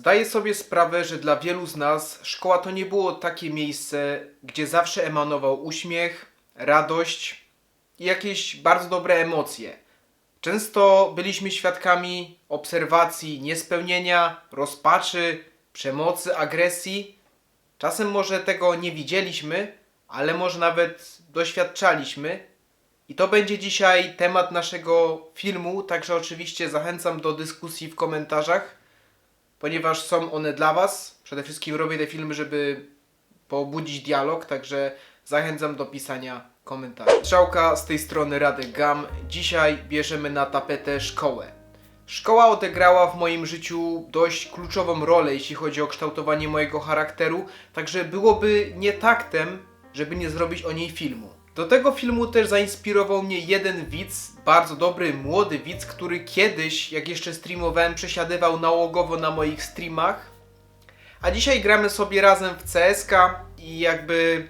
Zdaję sobie sprawę, że dla wielu z nas szkoła to nie było takie miejsce, gdzie zawsze emanował uśmiech, radość i jakieś bardzo dobre emocje. Często byliśmy świadkami obserwacji niespełnienia, rozpaczy, przemocy, agresji. Czasem może tego nie widzieliśmy, ale może nawet doświadczaliśmy. I to będzie dzisiaj temat naszego filmu, także oczywiście zachęcam do dyskusji w komentarzach, ponieważ są one dla Was. Przede wszystkim robię te filmy, żeby pobudzić dialog, także zachęcam do pisania komentarzy. Strzałka z tej strony Radek Gam. Dzisiaj bierzemy na tapetę szkołę. Szkoła odegrała w moim życiu dość kluczową rolę, jeśli chodzi o kształtowanie mojego charakteru, także byłoby nietaktem, żeby nie zrobić o niej filmu. Do tego filmu też zainspirował mnie jeden widz, bardzo dobry, młody widz, który kiedyś, jak jeszcze streamowałem, przesiadywał nałogowo na moich streamach. A dzisiaj gramy sobie razem w CSK i jakby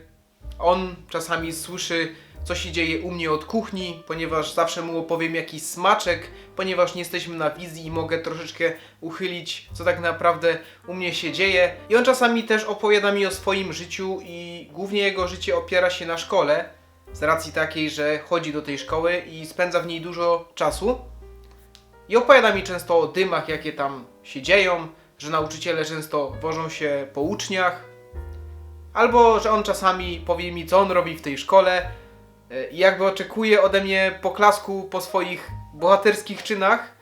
on czasami słyszy, co się dzieje u mnie od kuchni, ponieważ zawsze mu opowiem jakiś smaczek, ponieważ nie jesteśmy na wizji i mogę troszeczkę uchylić, co tak naprawdę u mnie się dzieje. I on czasami też opowiada mi o swoim życiu i głównie jego życie opiera się na szkole, z racji takiej, że chodzi do tej szkoły i spędza w niej dużo czasu. I opowiada mi często o dymach, jakie tam się dzieją, że nauczyciele często wożą się po uczniach, albo że on czasami powie mi, co on robi w tej szkole e, i jakby oczekuje ode mnie poklasku po swoich bohaterskich czynach,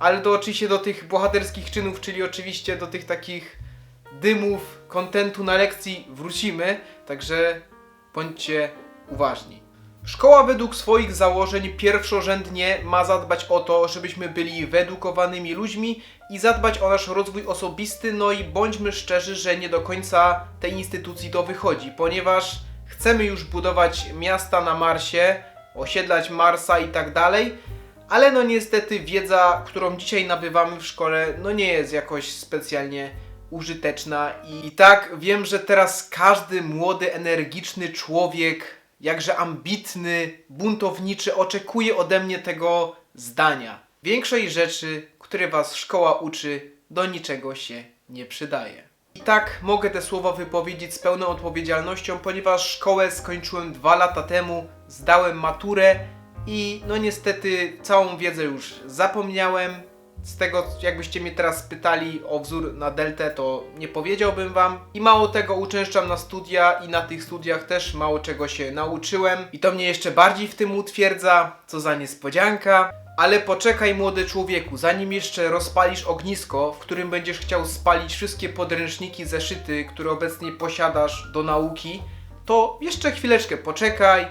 ale do oczywiście do tych bohaterskich czynów, czyli oczywiście do tych takich dymów, kontentu na lekcji wrócimy, także bądźcie uważni. Szkoła według swoich założeń pierwszorzędnie ma zadbać o to, żebyśmy byli wyedukowanymi ludźmi i zadbać o nasz rozwój osobisty, no i bądźmy szczerzy, że nie do końca tej instytucji to wychodzi, ponieważ chcemy już budować miasta na Marsie, osiedlać Marsa i tak dalej, ale no niestety wiedza, którą dzisiaj nabywamy w szkole, no nie jest jakoś specjalnie użyteczna i, i tak wiem, że teraz każdy młody, energiczny człowiek, jakże ambitny, buntowniczy oczekuje ode mnie tego zdania. Większość rzeczy, które was szkoła uczy, do niczego się nie przydaje. I tak mogę te słowa wypowiedzieć z pełną odpowiedzialnością, ponieważ szkołę skończyłem dwa lata temu, zdałem maturę i no niestety całą wiedzę już zapomniałem. Z tego, jakbyście mnie teraz pytali o wzór na deltę, to nie powiedziałbym wam. I mało tego, uczęszczam na studia i na tych studiach też mało czego się nauczyłem. I to mnie jeszcze bardziej w tym utwierdza, co za niespodzianka. Ale poczekaj młody człowieku, zanim jeszcze rozpalisz ognisko, w którym będziesz chciał spalić wszystkie podręczniki, zeszyty, które obecnie posiadasz do nauki, to jeszcze chwileczkę poczekaj.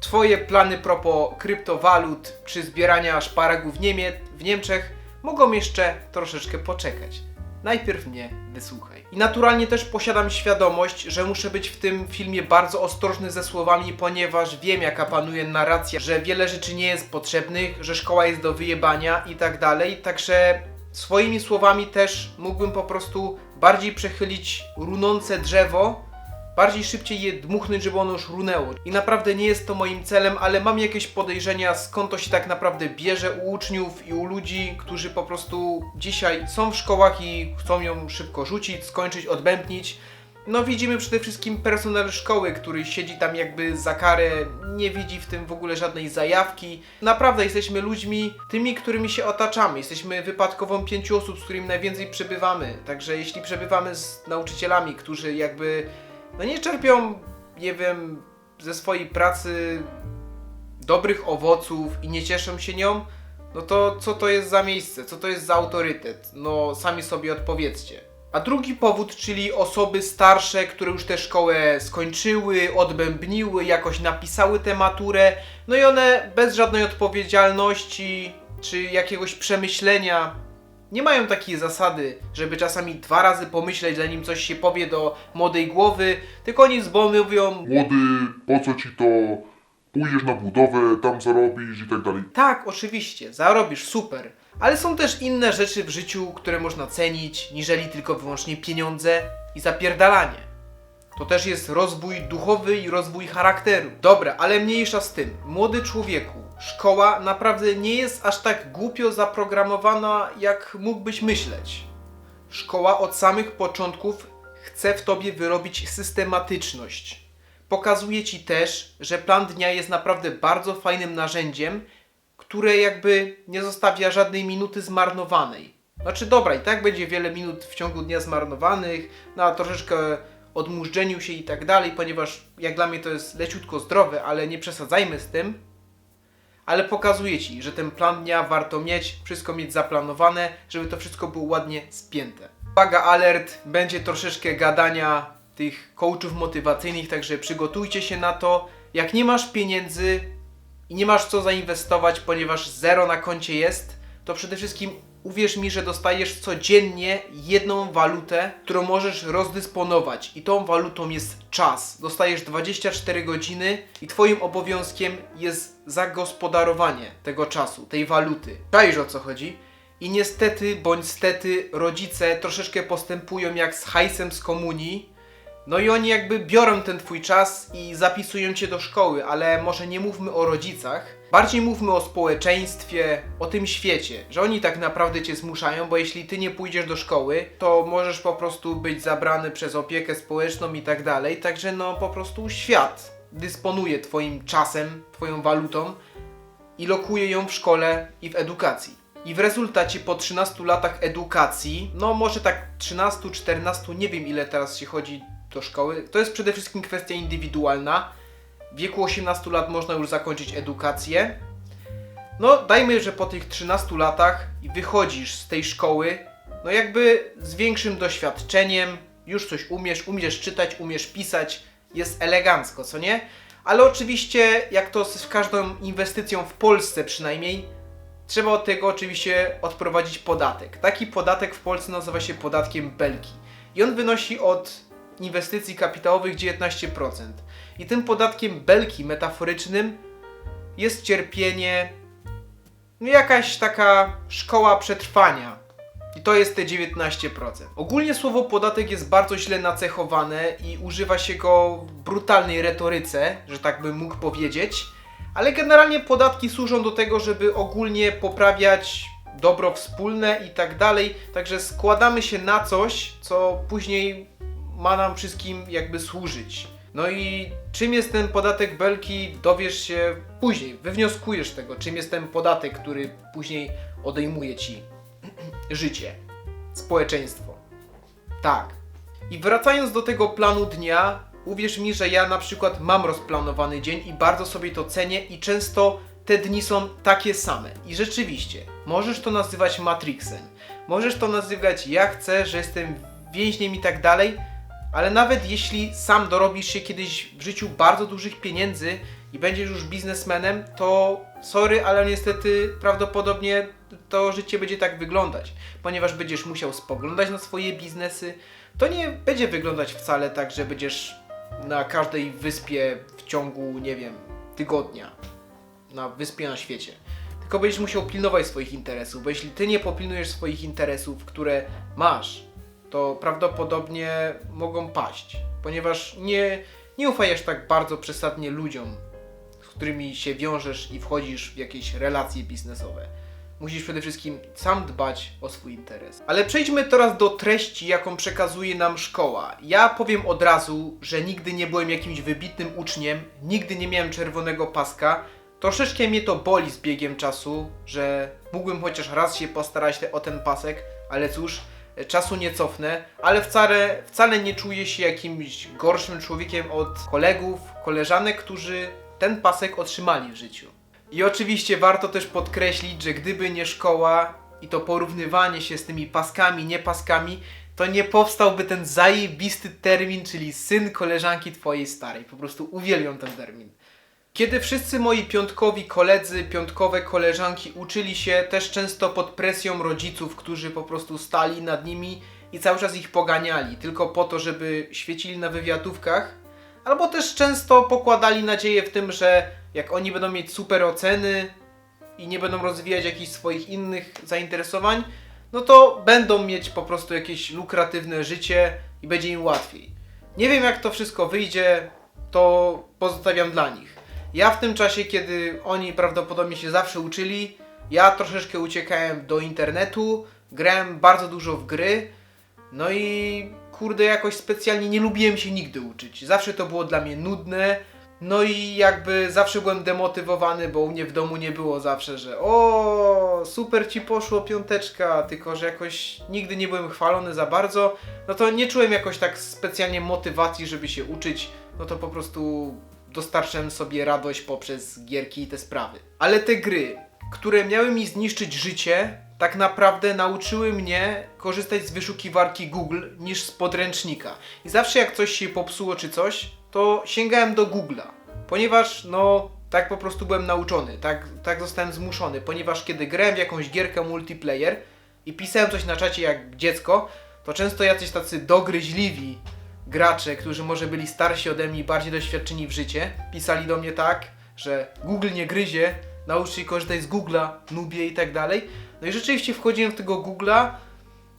Twoje plany propos kryptowalut czy zbierania szparagów w, Niemie- w Niemczech mogą jeszcze troszeczkę poczekać. Najpierw mnie wysłuchaj. I naturalnie też posiadam świadomość, że muszę być w tym filmie bardzo ostrożny ze słowami, ponieważ wiem jaka panuje narracja, że wiele rzeczy nie jest potrzebnych, że szkoła jest do wyjebania i tak dalej, także swoimi słowami też mógłbym po prostu bardziej przechylić runące drzewo, bardziej szybciej je dmuchnąć, żeby ono już runęło. I naprawdę nie jest to moim celem, ale mam jakieś podejrzenia, skąd to się tak naprawdę bierze u uczniów i u ludzi, którzy po prostu dzisiaj są w szkołach i chcą ją szybko rzucić, skończyć, odbębnić. No widzimy przede wszystkim personel szkoły, który siedzi tam jakby za karę, nie widzi w tym w ogóle żadnej zajawki. Naprawdę jesteśmy ludźmi, tymi, którymi się otaczamy. Jesteśmy wypadkową pięciu osób, z którymi najwięcej przebywamy. Także jeśli przebywamy z nauczycielami, którzy jakby no nie czerpią, nie wiem, ze swojej pracy dobrych owoców i nie cieszą się nią, no to co to jest za miejsce? Co to jest za autorytet? No sami sobie odpowiedzcie. A drugi powód, czyli osoby starsze, które już tę szkołę skończyły, odbębniły, jakoś napisały tę maturę, no i one bez żadnej odpowiedzialności czy jakiegoś przemyślenia nie mają takiej zasady, żeby czasami dwa razy pomyśleć, zanim coś się powie do młodej głowy, tylko oni z bomy mówią Młody, po co ci to? Pójdziesz na budowę, tam zarobisz i tak dalej. Tak, oczywiście, zarobisz, super. Ale są też inne rzeczy w życiu, które można cenić, niżeli tylko wyłącznie pieniądze i zapierdalanie. To też jest rozwój duchowy i rozwój charakteru. Dobra, ale mniejsza z tym. Młody człowieku, szkoła naprawdę nie jest aż tak głupio zaprogramowana, jak mógłbyś myśleć. szkoła od samych początków chce w tobie wyrobić systematyczność. Pokazuje ci też, że plan dnia jest naprawdę bardzo fajnym narzędziem, które jakby nie zostawia żadnej minuty zmarnowanej. Znaczy dobra, i tak będzie wiele minut w ciągu dnia zmarnowanych, na troszeczkę odmurzeniu się i tak dalej, ponieważ jak dla mnie to jest leciutko zdrowe, ale nie przesadzajmy z tym. Ale pokazuje ci, że ten plan dnia warto mieć, wszystko mieć zaplanowane, żeby to wszystko było ładnie spięte. Uwaga, alert, będzie troszeczkę gadania tych coachów motywacyjnych, także przygotujcie się na to. Jak nie masz pieniędzy i nie masz co zainwestować, ponieważ zero na koncie jest, to przede wszystkim uwierz mi, że dostajesz codziennie jedną walutę, którą możesz rozdysponować i tą walutą jest czas. Dostajesz 24 godziny i twoim obowiązkiem jest zagospodarowanie tego czasu, tej waluty. Czaisz o co chodzi? I niestety, bądź stety, rodzice troszeczkę postępują jak z hajsem z komunii, no i oni jakby biorą ten twój czas i zapisują cię do szkoły, ale może nie mówmy o rodzicach. Bardziej mówmy o społeczeństwie, o tym świecie, że oni tak naprawdę cię zmuszają, bo jeśli ty nie pójdziesz do szkoły, to możesz po prostu być zabrany przez opiekę społeczną i tak dalej. Także no po prostu świat dysponuje twoim czasem, twoją walutą i lokuje ją w szkole i w edukacji. I w rezultacie po 13 latach edukacji, no może tak 13, 14, nie wiem ile teraz się chodzi do szkoły, to jest przede wszystkim kwestia indywidualna. W wieku 18 lat można już zakończyć edukację. No dajmy, że po tych 13 latach wychodzisz z tej szkoły, no jakby z większym doświadczeniem, już coś umiesz, umiesz czytać, umiesz pisać, jest elegancko, co nie? Ale oczywiście, jak to z każdą inwestycją w Polsce przynajmniej, trzeba od tego oczywiście odprowadzić podatek. Taki podatek w Polsce nazywa się podatkiem Belki. I on wynosi od inwestycji kapitałowych 19%. I tym podatkiem Belki metaforycznym jest cierpienie, no jakaś taka szkoła przetrwania. I to jest te 19%. Ogólnie słowo podatek jest bardzo źle nacechowane i używa się go w brutalnej retoryce, że tak bym mógł powiedzieć. Ale generalnie podatki służą do tego, żeby ogólnie poprawiać dobro wspólne i tak dalej. Także składamy się na coś, co później ma nam wszystkim jakby służyć. No i czym jest ten podatek Belki, dowiesz się później, wywnioskujesz tego, czym jest ten podatek, który później odejmuje ci życie, społeczeństwo. Tak. I wracając do tego planu dnia, uwierz mi, że ja na przykład mam rozplanowany dzień i bardzo sobie to cenię i często te dni są takie same. I rzeczywiście, możesz to nazywać Matrixem, możesz to nazywać ja chcę, że jestem więźniem i tak dalej, ale nawet jeśli sam dorobisz się kiedyś w życiu bardzo dużych pieniędzy i będziesz już biznesmenem, to sorry, ale niestety prawdopodobnie to życie będzie tak wyglądać, ponieważ będziesz musiał spoglądać na swoje biznesy. To nie będzie wyglądać wcale tak, że będziesz na każdej wyspie w ciągu, nie wiem, tygodnia. Na wyspie na świecie. Tylko będziesz musiał pilnować swoich interesów, bo jeśli ty nie popilnujesz swoich interesów, które masz, to prawdopodobnie mogą paść, ponieważ nie, nie ufaj aż tak bardzo przesadnie ludziom, z którymi się wiążesz i wchodzisz w jakieś relacje biznesowe. Musisz przede wszystkim sam dbać o swój interes. Ale przejdźmy teraz do treści, jaką przekazuje nam szkoła. Ja powiem od razu, że nigdy nie byłem jakimś wybitnym uczniem, nigdy nie miałem czerwonego paska. Troszeczkę mnie to boli z biegiem czasu, że mógłbym chociaż raz się postarać te- o ten pasek, ale cóż, czasu nie cofnę, ale wcale, wcale nie czuję się jakimś gorszym człowiekiem od kolegów, koleżanek, którzy ten pasek otrzymali w życiu. I oczywiście warto też podkreślić, że gdyby nie szkoła i to porównywanie się z tymi paskami, nie paskami, to nie powstałby ten zajebisty termin, czyli syn koleżanki twojej starej. Po prostu uwielbiam ten termin. Kiedy wszyscy moi piątkowi koledzy, piątkowe koleżanki uczyli się też często pod presją rodziców, którzy po prostu stali nad nimi i cały czas ich poganiali, tylko po to, żeby świecili na wywiadówkach, albo też często pokładali nadzieję w tym, że jak oni będą mieć super oceny i nie będą rozwijać jakichś swoich innych zainteresowań, no to będą mieć po prostu jakieś lukratywne życie i będzie im łatwiej. Nie wiem jak to wszystko wyjdzie, to pozostawiam dla nich. Ja w tym czasie, kiedy oni prawdopodobnie się zawsze uczyli, ja troszeczkę uciekałem do internetu, grałem bardzo dużo w gry No i kurde, jakoś specjalnie nie lubiłem się nigdy uczyć. Zawsze to było dla mnie nudne. No i jakby zawsze byłem demotywowany, bo u mnie w domu nie było zawsze, że o super ci poszło piąteczka, tylko że jakoś nigdy nie byłem chwalony za bardzo. No to nie czułem jakoś tak specjalnie motywacji, żeby się uczyć. No to po prostu dostarczałem sobie radość poprzez gierki i te sprawy. Ale te gry, które miały mi zniszczyć życie, tak naprawdę nauczyły mnie korzystać z wyszukiwarki Google niż z podręcznika. I zawsze jak coś się popsuło czy coś, to sięgałem do Google'a. Ponieważ, no, tak po prostu byłem nauczony, tak, tak zostałem zmuszony. Ponieważ kiedy grałem w jakąś gierkę multiplayer i pisałem coś na czacie jak dziecko, to często jacyś tacy dogryźliwi gracze, którzy może byli starsi ode mnie i bardziej doświadczeni w życie, pisali do mnie tak, że Google nie gryzie, naucz się korzystać z Google'a, nubie i tak dalej. No i rzeczywiście wchodziłem w tego Google'a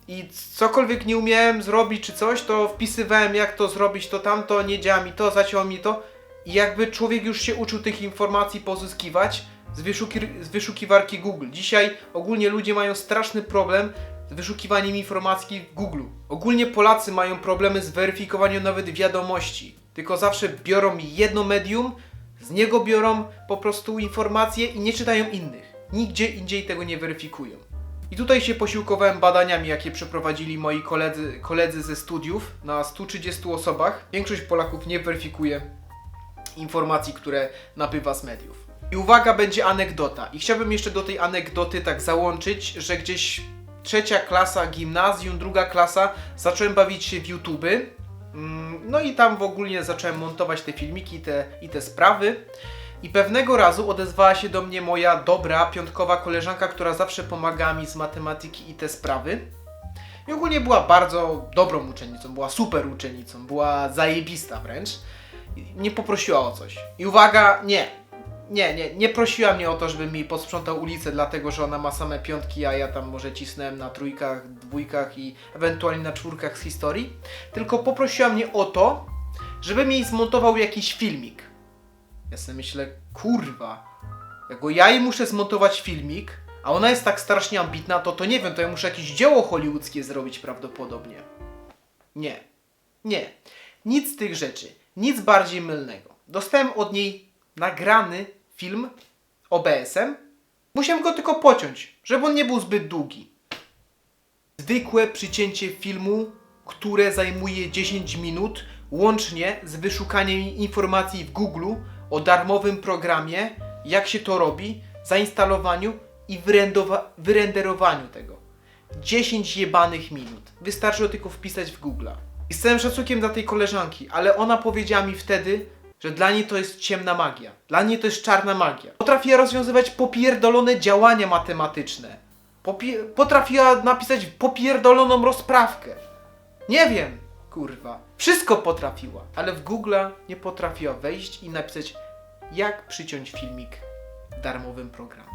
i cokolwiek nie umiałem zrobić czy coś, to wpisywałem jak to zrobić, to tamto, nie działa mi to, zacięło mi to. I jakby człowiek już się uczył tych informacji pozyskiwać z, wyszuki z wyszukiwarki Google. Dzisiaj ogólnie ludzie mają straszny problem z wyszukiwaniem informacji w Google. Ogólnie Polacy mają problemy z weryfikowaniem nawet wiadomości. Tylko zawsze biorą jedno medium, z niego biorą po prostu informacje i nie czytają innych. Nigdzie indziej tego nie weryfikują. I tutaj się posiłkowałem badaniami, jakie przeprowadzili moi koledzy, koledzy ze studiów na 130 osobach. Większość Polaków nie weryfikuje informacji, które nabywa z mediów. I uwaga, będzie anegdota. I chciałbym jeszcze do tej anegdoty tak załączyć, że gdzieś trzecia klasa gimnazjum, druga klasa, zacząłem bawić się w YouTube. Mm, No i tam w ogóle zacząłem montować te filmiki te, i te sprawy. I pewnego razu odezwała się do mnie moja dobra, piątkowa koleżanka, która zawsze pomagała mi z matematyki i te sprawy. I ogólnie była bardzo dobrą uczennicą, była super uczennicą, była zajebista wręcz. Nie poprosiła o coś. I uwaga, nie. Nie, nie, nie prosiła mnie o to, żebym mi posprzątał ulicę, dlatego że ona ma same piątki, a ja tam może cisnąłem na trójkach, dwójkach i ewentualnie na czwórkach z historii. Tylko poprosiła mnie o to, żebym jej zmontował jakiś filmik. Ja sobie myślę, kurwa, jako ja jej muszę zmontować filmik, a ona jest tak strasznie ambitna, to to nie wiem, to ja muszę jakieś dzieło hollywoodzkie zrobić prawdopodobnie. Nie. Nie. Nic z tych rzeczy. Nic bardziej mylnego. Dostałem od niej nagrany film OBS-em. Musiałem go tylko pociąć, żeby on nie był zbyt długi. Zwykłe przycięcie filmu, które zajmuje 10 minut, łącznie z wyszukaniem informacji w Google o darmowym programie, jak się to robi, zainstalowaniu i wyrenderowaniu tego. 10 jebanych minut. Wystarczyło tylko wpisać w Google. I z całym szacunkiem dla tej koleżanki, ale ona powiedziała mi wtedy, że dla niej to jest ciemna magia. Dla niej to jest czarna magia. Potrafiła rozwiązywać popierdolone działania matematyczne. Popie- potrafiła napisać popierdoloną rozprawkę. Nie wiem, kurwa. Wszystko potrafiła, ale w Google nie potrafiła wejść i napisać, jak przyciąć filmik w darmowym programie.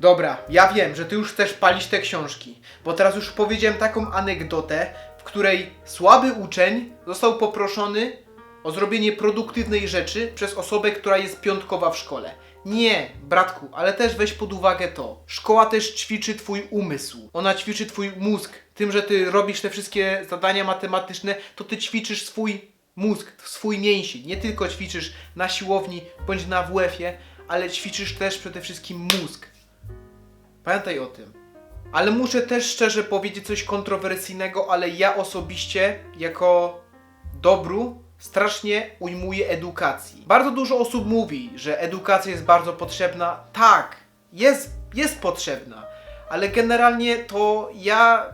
Dobra, ja wiem, że ty już chcesz palić te książki, bo teraz już powiedziałem taką anegdotę, której słaby uczeń został poproszony o zrobienie produktywnej rzeczy przez osobę, która jest piątkowa w szkole. Nie, bratku, ale też weź pod uwagę to. Szkoła też ćwiczy twój umysł. Ona ćwiczy twój mózg. Tym, że ty robisz te wszystkie zadania matematyczne, to ty ćwiczysz swój mózg, swój mięsień. Nie tylko ćwiczysz na siłowni bądź na WF-ie, ale ćwiczysz też przede wszystkim mózg. Pamiętaj o tym. Ale muszę też szczerze powiedzieć coś kontrowersyjnego, ale ja osobiście, jako dobru, strasznie ujmuję edukacji. Bardzo dużo osób mówi, że edukacja jest bardzo potrzebna. Tak, jest, jest potrzebna, ale generalnie to ja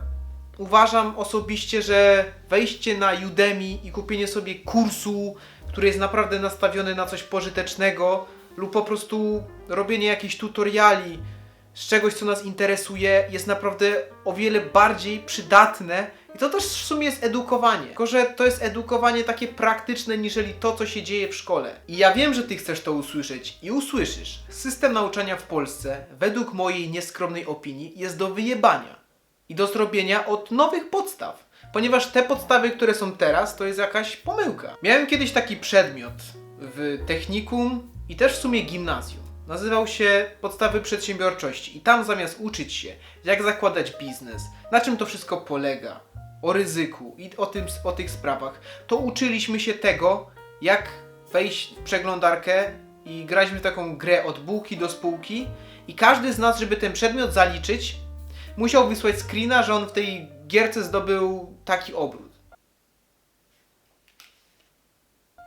uważam osobiście, że wejście na Udemy i kupienie sobie kursu, który jest naprawdę nastawiony na coś pożytecznego, lub po prostu robienie jakichś tutoriali z czegoś, co nas interesuje, jest naprawdę o wiele bardziej przydatne i to też w sumie jest edukowanie. Tylko, że to jest edukowanie takie praktyczne, niżeli to, co się dzieje w szkole. I ja wiem, że ty chcesz to usłyszeć i usłyszysz. System nauczania w Polsce, według mojej nieskromnej opinii, jest do wyjebania i do zrobienia od nowych podstaw. Ponieważ te podstawy, które są teraz, to jest jakaś pomyłka. Miałem kiedyś taki przedmiot w technikum i też w sumie gimnazjum. Nazywał się Podstawy Przedsiębiorczości i tam zamiast uczyć się, jak zakładać biznes, na czym to wszystko polega, o ryzyku i o, tym, o tych sprawach, to uczyliśmy się tego, jak wejść w przeglądarkę i graliśmy w taką grę od bułki do spółki i każdy z nas, żeby ten przedmiot zaliczyć, musiał wysłać screena, że on w tej gierce zdobył taki obrót.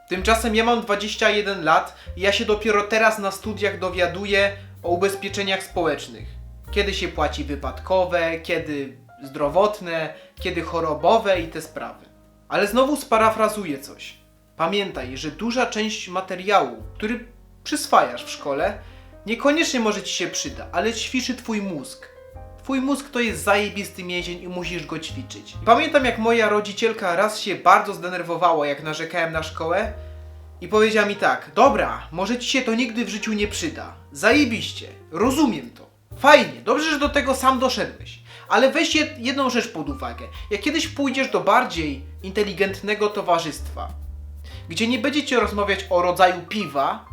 Tymczasem ja mam 21 lat i ja się dopiero teraz na studiach dowiaduję o ubezpieczeniach społecznych. Kiedy się płaci wypadkowe, kiedy zdrowotne, kiedy chorobowe i te sprawy. Ale znowu sparafrazuję coś. Pamiętaj, że duża część materiału, który przyswajasz w szkole, niekoniecznie może ci się przyda, ale ćwiczy twój mózg. Twój mózg to jest zajebisty mięsień i musisz go ćwiczyć. Pamiętam jak moja rodzicielka raz się bardzo zdenerwowała, jak narzekałem na szkołę i powiedziała mi tak, dobra, może ci się to nigdy w życiu nie przyda. Zajebiście, rozumiem to. Fajnie, dobrze, że do tego sam doszedłeś. Ale weź jed- jedną rzecz pod uwagę. Jak kiedyś pójdziesz do bardziej inteligentnego towarzystwa, gdzie nie będziecie rozmawiać o rodzaju piwa,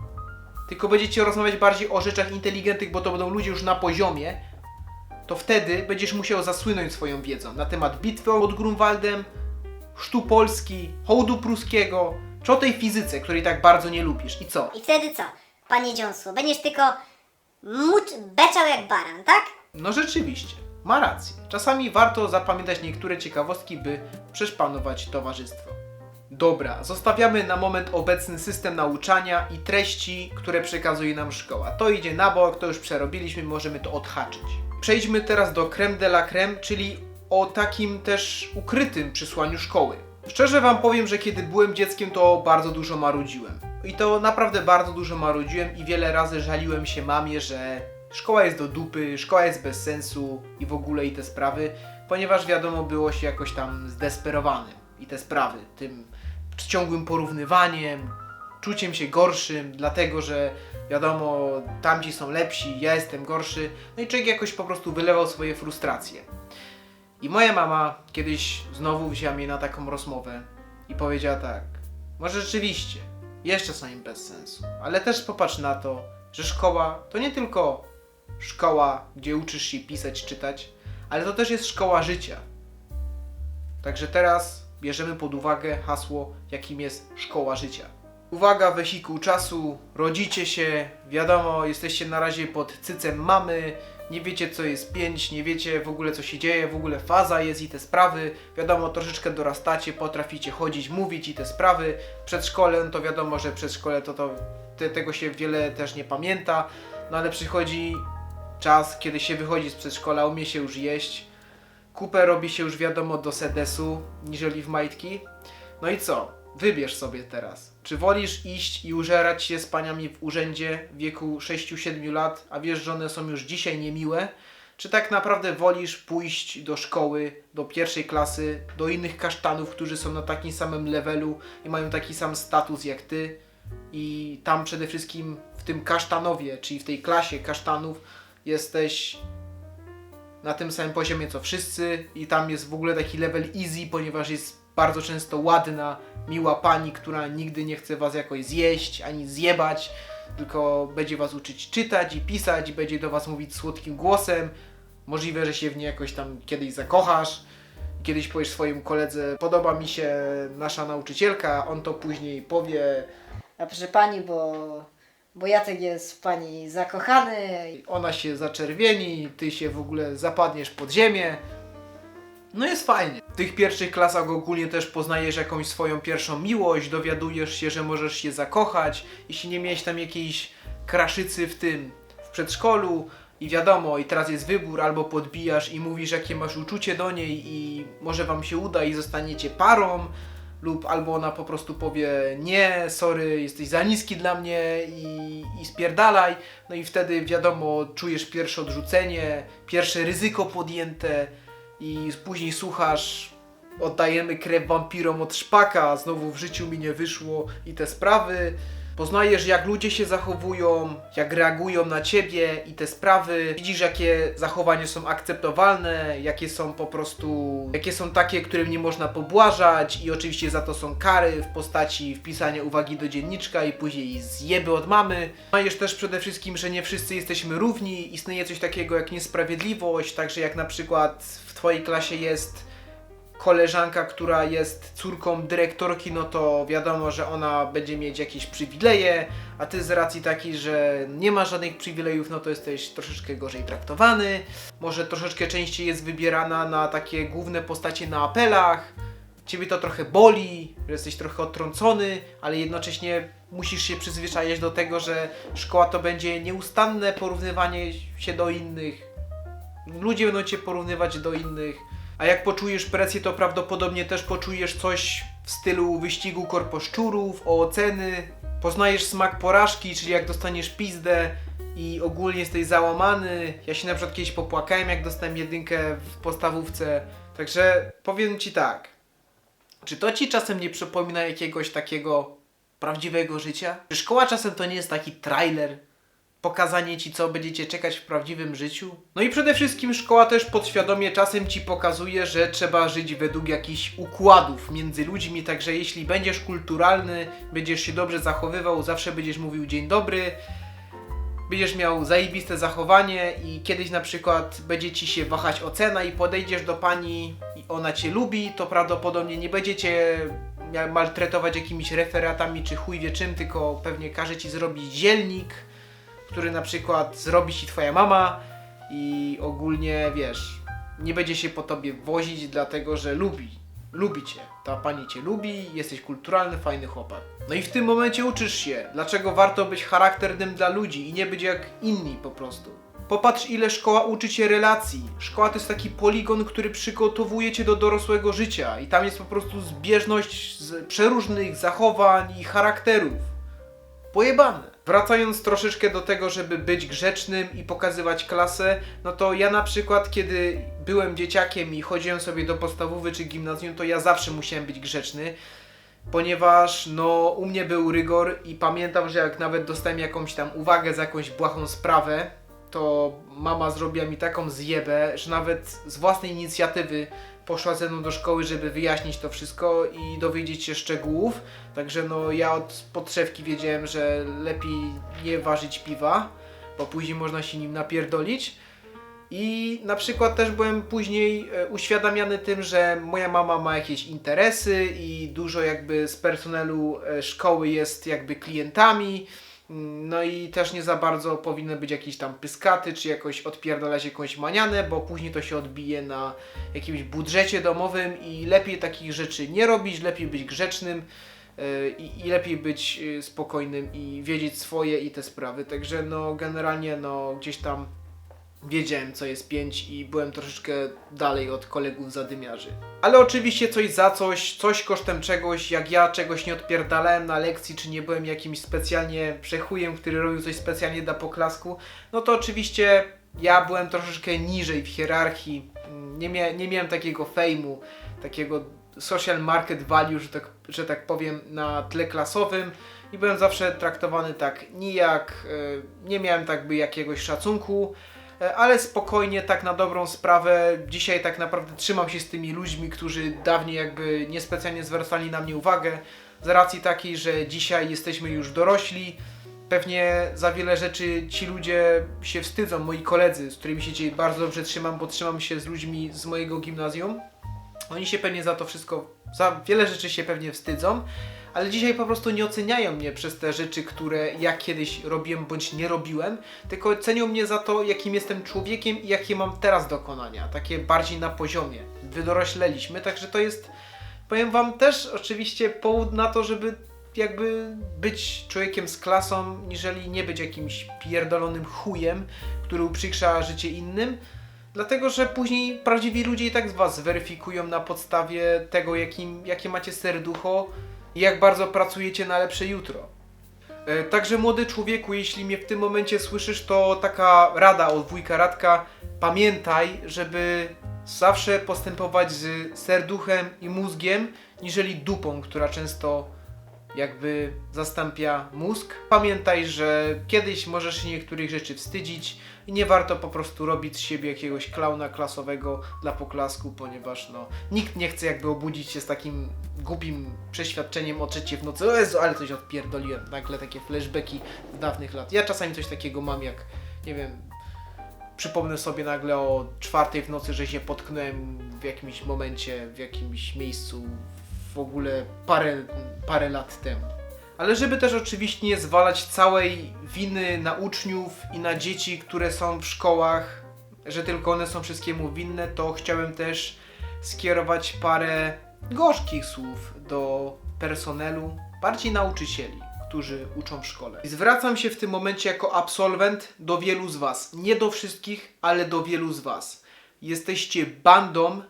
tylko będziecie rozmawiać bardziej o rzeczach inteligentnych, bo to będą ludzie już na poziomie, to wtedy będziesz musiał zasłynąć swoją wiedzą na temat bitwy pod Grunwaldem, chrztu Polski, hołdu pruskiego, czy o tej fizyce, której tak bardzo nie lubisz. I co? I wtedy co, panie dziąsło? Będziesz tylko mucz, beczał jak baran, tak? No rzeczywiście, ma rację. Czasami warto zapamiętać niektóre ciekawostki, by przeszpanować towarzystwo. Dobra, zostawiamy na moment obecny system nauczania i treści, które przekazuje nam szkoła. To idzie na bok, to już przerobiliśmy, możemy to odhaczyć. Przejdźmy teraz do creme de la creme, czyli o takim też ukrytym przysłaniu szkoły. Szczerze wam powiem, że kiedy byłem dzieckiem, to bardzo dużo marudziłem. I to naprawdę bardzo dużo marudziłem i wiele razy żaliłem się mamie, że szkoła jest do dupy, szkoła jest bez sensu i w ogóle i te sprawy, ponieważ wiadomo było się jakoś tam zdesperowanym i te sprawy, tym ciągłym porównywaniem, czuciem się gorszym, dlatego że wiadomo, tamci są lepsi, ja jestem gorszy, no i człowiek jakoś po prostu wylewał swoje frustracje. I moja mama kiedyś znowu wzięła mnie na taką rozmowę i powiedziała tak, może rzeczywiście, jeszcze są im bez sensu, ale też popatrz na to, że szkoła to nie tylko szkoła, gdzie uczysz się pisać, czytać, ale to też jest szkoła życia. Także teraz bierzemy pod uwagę hasło, jakim jest szkoła życia. Uwaga, wehikuł czasu, rodzicie się, wiadomo, jesteście na razie pod cycem mamy, nie wiecie co jest pięć, nie wiecie w ogóle co się dzieje, w ogóle faza jest i te sprawy, wiadomo, troszeczkę dorastacie, potraficie chodzić, mówić i te sprawy. Przedszkole, no to wiadomo, że przedszkole to, to te, tego się wiele też nie pamięta, no ale przychodzi czas, kiedy się wychodzi z przedszkola, umie się już jeść, kupę robi się już wiadomo do sedesu, niżeli w majtki. No i co? Wybierz sobie teraz. Czy wolisz iść i użerać się z paniami w urzędzie w wieku 6-7 lat, a wiesz, że one są już dzisiaj niemiłe? Czy tak naprawdę wolisz pójść do szkoły, do pierwszej klasy, do innych kasztanów, którzy są na takim samym levelu i mają taki sam status jak ty? I tam przede wszystkim w tym kasztanowie, czyli w tej klasie kasztanów, jesteś na tym samym poziomie co wszyscy i tam jest w ogóle taki level easy, ponieważ jest bardzo często ładna, miła pani, która nigdy nie chce was jakoś zjeść ani zjebać, tylko będzie was uczyć czytać i pisać i będzie do was mówić słodkim głosem. Możliwe, że się w niej jakoś tam kiedyś zakochasz. Kiedyś powiesz swojemu koledze, podoba mi się nasza nauczycielka, on to później powie, A proszę pani, bo, bo Jacek jest w pani zakochany. ona się zaczerwieni, ty się w ogóle zapadniesz pod ziemię. No jest fajnie. W tych pierwszych klasach ogólnie też poznajesz jakąś swoją pierwszą miłość, dowiadujesz się, że możesz się zakochać, jeśli nie miałeś tam jakiejś kraszycy w tym, w przedszkolu i wiadomo, i teraz jest wybór, albo podbijasz i mówisz jakie masz uczucie do niej i może wam się uda i zostaniecie parą, lub albo ona po prostu powie nie, sorry, jesteś za niski dla mnie i, i spierdalaj. No i wtedy wiadomo, czujesz pierwsze odrzucenie, pierwsze ryzyko podjęte i później słuchasz oddajemy krew wampirom od szpaka, znowu w życiu mi nie wyszło i te sprawy. Poznajesz, jak ludzie się zachowują, jak reagują na ciebie i te sprawy. Widzisz, jakie zachowania są akceptowalne, jakie są po prostu, jakie są takie, którym nie można pobłażać i oczywiście za to są kary w postaci wpisania uwagi do dzienniczka i później zjeby od mamy. Poznajesz też przede wszystkim, że nie wszyscy jesteśmy równi, istnieje coś takiego jak niesprawiedliwość, także jak na przykład w twojej klasie jest koleżanka, która jest córką dyrektorki, no to wiadomo, że ona będzie mieć jakieś przywileje, a ty z racji takiej, że nie ma żadnych przywilejów, no to jesteś troszeczkę gorzej traktowany. Może troszeczkę częściej jest wybierana na takie główne postacie na apelach. Ciebie to trochę boli, że jesteś trochę odtrącony, ale jednocześnie musisz się przyzwyczajać do tego, że szkoła to będzie nieustanne porównywanie się do innych, ludzie będą cię porównywać do innych. A jak poczujesz presję, to prawdopodobnie też poczujesz coś w stylu wyścigu korposzczurów, o oceny. Poznajesz smak porażki, czyli jak dostaniesz pizdę i ogólnie jesteś załamany. Ja się na przykład kiedyś popłakałem, jak dostałem jedynkę w podstawówce. Także powiem ci tak. Czy to ci czasem nie przypomina jakiegoś takiego prawdziwego życia? Czy szkoła czasem to nie jest taki trailer? Pokazanie ci, co będziecie czekać w prawdziwym życiu. No i przede wszystkim szkoła też podświadomie czasem ci pokazuje, że trzeba żyć według jakichś układów między ludźmi, także jeśli będziesz kulturalny, będziesz się dobrze zachowywał, zawsze będziesz mówił dzień dobry, będziesz miał zajebiste zachowanie i kiedyś na przykład będzie ci się wahać ocena i podejdziesz do pani i ona cię lubi, to prawdopodobnie nie będziecie mia- maltretować jakimiś referatami czy chuj wie czym, tylko pewnie każe ci zrobić dzielnik, który na przykład zrobi ci twoja mama i ogólnie wiesz, nie będzie się po tobie wozić, dlatego że lubi. Lubi cię. Ta pani cię lubi, jesteś kulturalny, fajny chłopak. No i w tym momencie uczysz się, dlaczego warto być charakternym dla ludzi i nie być jak inni po prostu. Popatrz, ile szkoła uczy cię relacji. Szkoła to jest taki poligon, który przygotowuje cię do dorosłego życia, i tam jest po prostu zbieżność z przeróżnych zachowań i charakterów pojebane. Wracając troszeczkę do tego, żeby być grzecznym i pokazywać klasę, no to ja na przykład, kiedy byłem dzieciakiem i chodziłem sobie do podstawowy czy gimnazjum, to ja zawsze musiałem być grzeczny, ponieważ no u mnie był rygor i pamiętam, że jak nawet dostałem jakąś tam uwagę za jakąś błahą sprawę, to mama zrobiła mi taką zjebę, że nawet z własnej inicjatywy poszła ze mną do szkoły, żeby wyjaśnić to wszystko i dowiedzieć się szczegółów. Także no ja od podszewki wiedziałem, że lepiej nie ważyć piwa, bo później można się nim napierdolić. I na przykład też byłem później e, uświadamiany tym, że moja mama ma jakieś interesy i dużo jakby z personelu e, szkoły jest jakby klientami. No i też nie za bardzo powinny być jakieś tam pyskaty, czy jakoś odpierdalać jakąś manianę, bo później to się odbije na jakimś budżecie domowym i lepiej takich rzeczy nie robić, lepiej być grzecznym yy, i, lepiej być yy, spokojnym i wiedzieć swoje i te sprawy. Także no generalnie no gdzieś tam wiedziałem co jest 5 i byłem troszeczkę dalej od kolegów zadymiarzy. Ale oczywiście coś za coś, coś kosztem czegoś, jak ja czegoś nie odpierdalałem na lekcji, czy nie byłem jakimś specjalnie przechujem, który robił coś specjalnie dla poklasku, no to oczywiście ja byłem troszeczkę niżej w hierarchii, nie, mia nie miałem takiego fejmu, takiego social market value, że tak, że tak powiem, na tle klasowym i byłem zawsze traktowany tak nijak, y, nie miałem tak by jakiegoś szacunku, E, ale spokojnie, tak na dobrą sprawę. Dzisiaj tak naprawdę trzymam się z tymi ludźmi, którzy dawniej jakby niespecjalnie zwracali na mnie uwagę, z racji takiej, że dzisiaj jesteśmy już dorośli. Pewnie za wiele rzeczy ci ludzie się wstydzą, moi koledzy, z którymi się dzisiaj bardzo dobrze trzymam, bo trzymam się z ludźmi z mojego gimnazjum. Oni się pewnie za to wszystko, za wiele rzeczy się pewnie wstydzą, ale dzisiaj po prostu nie oceniają mnie przez te rzeczy, które ja kiedyś robiłem bądź nie robiłem, tylko cenią mnie za to, jakim jestem człowiekiem i jakie mam teraz dokonania, takie bardziej na poziomie. Wydorośleliśmy, także to jest, powiem wam też oczywiście powód na to, żeby jakby być człowiekiem z klasą, niżeli nie być jakimś pierdolonym chujem, który uprzykrza życie innym. Dlatego, że później prawdziwi ludzie i tak z was weryfikują na podstawie tego, jakim, jakie macie serducho i jak bardzo pracujecie na lepsze jutro. E, Także młody człowieku, jeśli mnie w tym momencie słyszysz, to taka rada od wujka Radka, pamiętaj, żeby zawsze postępować z serduchem i mózgiem, niżeli dupą, która często jakby zastąpia mózg. Pamiętaj, że kiedyś możesz się niektórych rzeczy wstydzić i nie warto po prostu robić z siebie jakiegoś klauna klasowego dla poklasku, ponieważ no, nikt nie chce jakby obudzić się z takim głupim przeświadczeniem o trzeciej w nocy. O Jezu, ale coś odpierdoliłem. Nagle takie flashbacki z dawnych lat. Ja czasami coś takiego mam, jak nie wiem, przypomnę sobie nagle o czwartej w nocy, że się potknąłem w jakimś momencie, w jakimś miejscu w ogóle parę, parę lat temu. Ale żeby też oczywiście nie zwalać całej winy na uczniów i na dzieci, które są w szkołach, że tylko one są wszystkiemu winne, to chciałem też skierować parę gorzkich słów do personelu, bardziej nauczycieli, którzy uczą w szkole. Zwracam się w tym momencie jako absolwent do wielu z Was. Nie do wszystkich, ale do wielu z Was. Jesteście bandą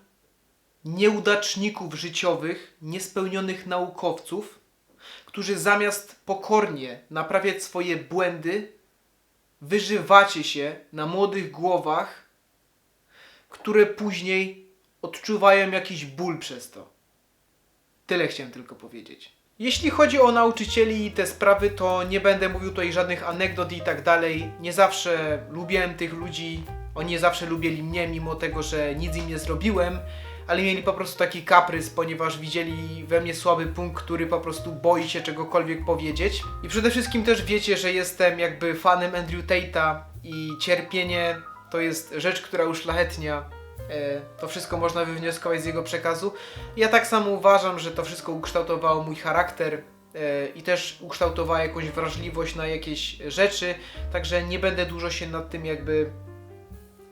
nieudaczników życiowych, niespełnionych naukowców, którzy zamiast pokornie naprawiać swoje błędy, wyżywacie się na młodych głowach, które później odczuwają jakiś ból przez to. Tyle chciałem tylko powiedzieć. Jeśli chodzi o nauczycieli i te sprawy, to nie będę mówił tutaj żadnych anegdot i tak dalej. Nie zawsze lubiłem tych ludzi, oni nie zawsze lubili mnie, mimo tego, że nic im nie zrobiłem, ale mieli po prostu taki kaprys, ponieważ widzieli we mnie słaby punkt, który po prostu boi się czegokolwiek powiedzieć. I przede wszystkim też wiecie, że jestem jakby fanem Andrew Tate'a i cierpienie to jest rzecz, która uszlachetnia E, to wszystko można wywnioskować z jego przekazu. Ja tak samo uważam, że to wszystko ukształtowało mój charakter e, i też ukształtowało jakąś wrażliwość na jakieś rzeczy, także nie będę dużo się nad tym jakby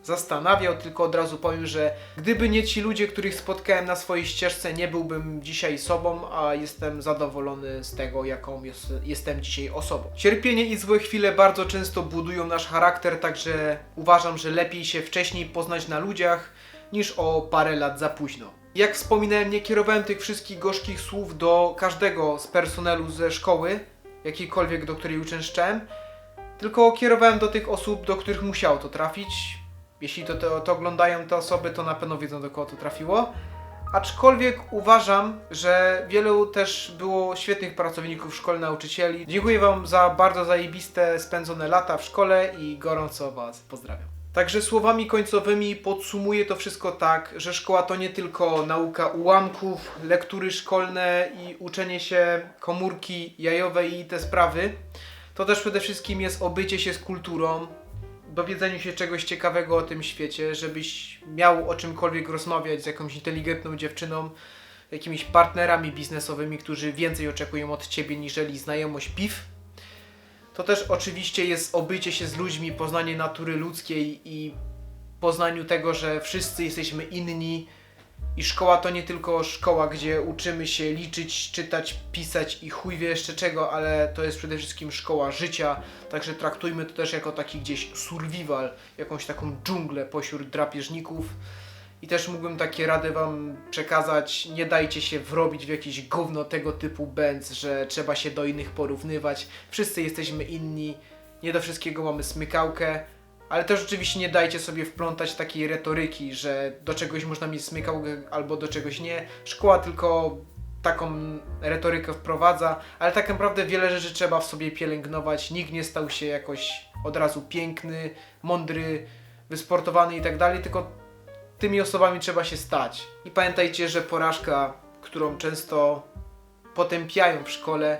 zastanawiał, tylko od razu powiem, że gdyby nie ci ludzie, których spotkałem na swojej ścieżce, nie byłbym dzisiaj sobą, a jestem zadowolony z tego, jaką jest, jestem dzisiaj osobą. Cierpienie i złe chwile bardzo często budują nasz charakter, także uważam, że lepiej się wcześniej poznać na ludziach, niż o parę lat za późno. Jak wspominałem, nie kierowałem tych wszystkich gorzkich słów do każdego z personelu ze szkoły, jakiejkolwiek, do której uczęszczałem, tylko kierowałem do tych osób, do których musiało to trafić. Jeśli to, to, to oglądają te osoby, to na pewno wiedzą, do kogo to trafiło. Aczkolwiek uważam, że wielu też było świetnych pracowników szkoły, nauczycieli. Dziękuję Wam za bardzo zajebiste spędzone lata w szkole i gorąco Was pozdrawiam. Także słowami końcowymi podsumuję to wszystko tak, że szkoła to nie tylko nauka ułamków, lektury szkolne i uczenie się komórki jajowej i te sprawy. To też przede wszystkim jest obycie się z kulturą, dowiedzeniu się czegoś ciekawego o tym świecie, żebyś miał o czymkolwiek rozmawiać z jakąś inteligentną dziewczyną, jakimiś partnerami biznesowymi, którzy więcej oczekują od ciebie niżeli znajomość piw. To też oczywiście jest obycie się z ludźmi, poznanie natury ludzkiej i poznaniu tego, że wszyscy jesteśmy inni i szkoła to nie tylko szkoła, gdzie uczymy się liczyć, czytać, pisać i chuj wie jeszcze czego, ale to jest przede wszystkim szkoła życia, także traktujmy to też jako taki gdzieś survival, jakąś taką dżunglę pośród drapieżników. I też mógłbym takie rady wam przekazać, nie dajcie się wrobić w jakieś gówno tego typu bęc, że trzeba się do innych porównywać. Wszyscy jesteśmy inni, nie do wszystkiego mamy smykałkę, ale też oczywiście nie dajcie sobie wplątać takiej retoryki, że do czegoś można mieć smykałkę albo do czegoś nie. Szkoła tylko taką retorykę wprowadza, ale tak naprawdę wiele rzeczy trzeba w sobie pielęgnować. Nikt nie stał się jakoś od razu piękny, mądry, wysportowany i tak dalej, tylko tymi osobami trzeba się stać. I pamiętajcie, że porażka, którą często potępiają w szkole,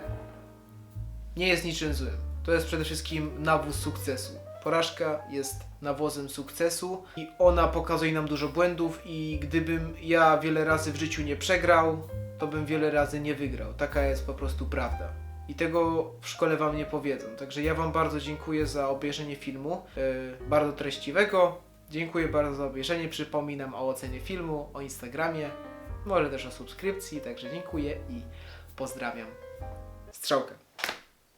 nie jest niczym złym. To jest przede wszystkim nawóz sukcesu. Porażka jest nawozem sukcesu i ona pokazuje nam dużo błędów i gdybym ja wiele razy w życiu nie przegrał, to bym wiele razy nie wygrał. Taka jest po prostu prawda. I tego w szkole wam nie powiedzą. Także ja wam bardzo dziękuję za obejrzenie filmu, yy, bardzo treściwego. Dziękuję bardzo za obejrzenie. Przypominam o ocenie filmu, o Instagramie, może też o subskrypcji. Także dziękuję i pozdrawiam. Strzałka.